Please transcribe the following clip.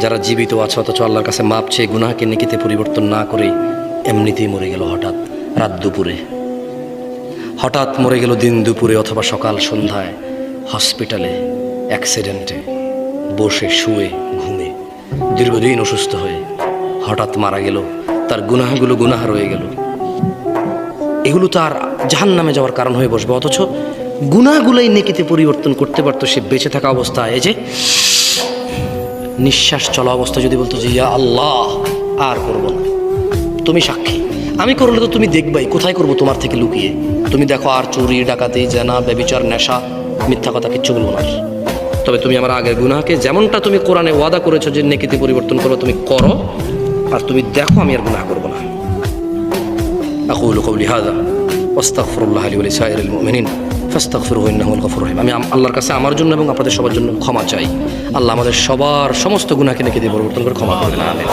যারা জীবিত আছে, অথচ আল্লাহর কাছে মাপ চেয়ে গুনাহকে নেকিতে পরিবর্তন না করে এমনিতেই মরে গেল হঠাৎ রাত দুপুরে। হঠাৎ মরে গেল দিন দুপুরে অথবা সকাল সন্ধ্যায় হসপিটালে অ্যাক্সিডেন্টে, বসে, শুয়ে, ঘুমে, দীর্ঘদিন অসুস্থ হয়ে হঠাৎ মারা গেল, তার গুনাহগুলো গুনাহ রয়ে গেল। এগুলো তো আর জাহান নামে যাওয়ার কারণ হয়ে বসবে, অথচ গুনাহগুলোই নেকিতে পরিবর্তন করতে পারতো সে বেঁচে থাকা অবস্থায়। এই যে নিঃশ্বাস চলা অবস্থা যদি বলতো যে ইয়া আল্লাহ আর করব না তুমি সাক্ষী আমি করলে তো তুমি দেখবাই কোথায় করব তোমার থেকে লুকিয়ে তুমি দেখো আর চুরি ডাকাতি জেনা ব্যবিচার নেশা মিথ্যা কথা কিচ্ছু বলবো না আর। তবে তুমি আমার আগের গুনাহকে যেমনটা তুমি কোরআনে ওয়াদা করেছো যে নেকিতে পরিবর্তন করো তুমি করো আর তুমি দেখো আমি আর গুনাহ করবো না أقول قولي هذا ওস্তাকফরুল্লাহ আলী বলি সাইরুল মিনিন আমি আল্লাহর কাছে আমার জন্য এবং আপনাদের সবার জন্য ক্ষমা চাই। আল্লাহ আমাদের সবার সমস্ত গুণাকে নাকি দিয়ে পরিবর্তন করে ক্ষমা করবেন আমেন।